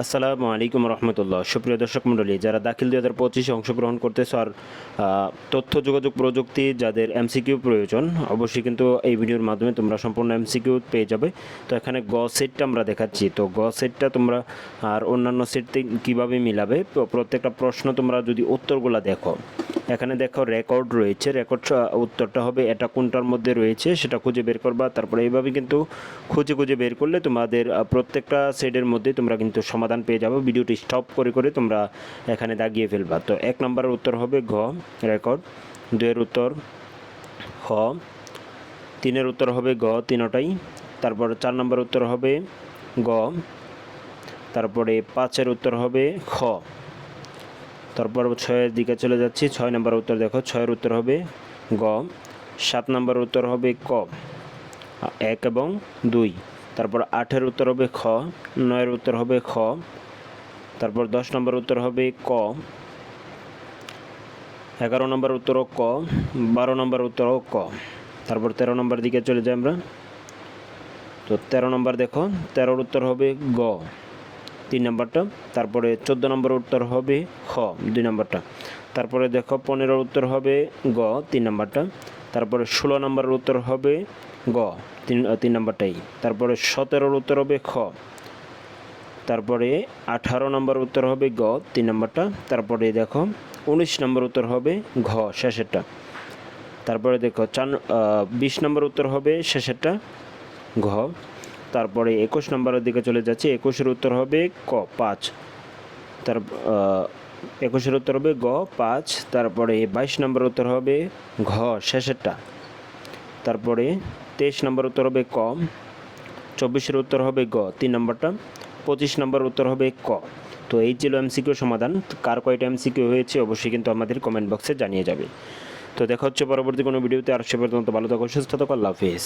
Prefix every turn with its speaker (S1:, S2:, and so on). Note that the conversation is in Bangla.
S1: আসসালামু আলাইকুম রহমতুল্লাহ। সুপ্রিয় দর্শক মণ্ডলী, যারা দাখিল দুই হাজার পঁচিশে অংশগ্রহণ করতেছে আর তথ্য, যোগাযোগ, প্রযুক্তি যাদের এমসিকিউ প্রয়োজন, অবশ্যই কিন্তু এই ভিডিওর মাধ্যমে তোমরা সম্পূর্ণ এমসিকিউ পেয়ে যাবে। তো এখানে গ সেটটা আমরা দেখাচ্ছি। তো গ সেটটা তোমরা আর অন্যান্য সেট কীভাবে মিলাবে? প্রত্যেকটা প্রশ্ন তোমরা যদি উত্তরগুলো দেখো। এখানে দেখো রেকর্ড রয়েছে। রেকর্ড উত্তরটা হবে এটা কোনটার মধ্যে রয়েছে সেটা খুঁজে বের করবা। তারপরে এইভাবে কিন্তু খুঁজে খুঁজে বের করলে তোমাদের প্রত্যেকটা সেটের মধ্যে তোমরা কিন্তু সমাধান পেয়ে যাবে। ভিডিওটি স্টপ করে করে তোমরা এখানে দাগিয়ে ফেলবা। তো এক নম্বরের উত্তর হবে ঘ রেকর্ড দুয়ের উত্তর হ। তিনের উত্তর হবে গ, তিনটাই। তারপর চার নম্বর উত্তর হবে গ। তারপরে পাঁচের উত্তর হবে খ। তারপর ছয়ের দিকে চলে যাচ্ছি। ছয় নম্বর উত্তর দেখো, ছয়ের উত্তর হবে গ, সাত নম্বর উত্তর হবে ক, এক এবং দুই। তারপর আটের উত্তর হবে খ, নয়ের উত্তর হবে খ, তারপর দশ নম্বর উত্তর হবে ক, এগারো নম্বর উত্তর ক, বারো নম্বর উত্তর ক। তারপর তেরো নম্বর দিকে চলে যাই আমরা। তো তেরো নম্বর দেখো, তেরোর উত্তর হবে গ। তিন নম্বরটা। তারপরে চোদ্দ নম্বর উত্তর হবে খ, দুই নম্বরটা। তারপরে দেখো পনেরোর উত্তর হবে গ, তিন নম্বরটা। তারপরে ষোলো নম্বরের উত্তর হবে গ, তিন তিন নম্বরটাই। তারপরে সতেরোর উত্তর হবে খ। তারপরে আঠারো নম্বর উত্তর হবে গ, তিন নম্বরটা। তারপরে দেখো উনিশ নম্বর উত্তর হবে ঘ, শেষেরটা। তারপরে দেখো চার বিশ নম্বর উত্তর হবে শেষেরটা, ঘ। তারপরে একুশ নম্বরের দিকে চলে যাচ্ছে। একুশের উত্তর হবে ক, পাঁচ। তার একুশের উত্তর হবে গ, পাঁচ। তারপরে বাইশ নম্বর উত্তর হবে ঘ, শেষেরটা। তারপরে তেইশ নম্বর উত্তর হবে ক, চব্বিশের উত্তর হবে গ, তিন নম্বরটা। পঁচিশ নম্বর উত্তর হবে ক। তো এই ছিল এমসিকিউ সমাধান। কার কয়টা এমসিকিউ হয়েছে অবশ্যই কিন্তু আমাদের কমেন্ট বক্সে জানিয়ে যাবে। তো দেখা হচ্ছে পরবর্তী কোনো ভিডিওতে আর সে পর্যন্ত ভালো থাকো, সুস্থ থাকো। আল্লাহ হাফিজ।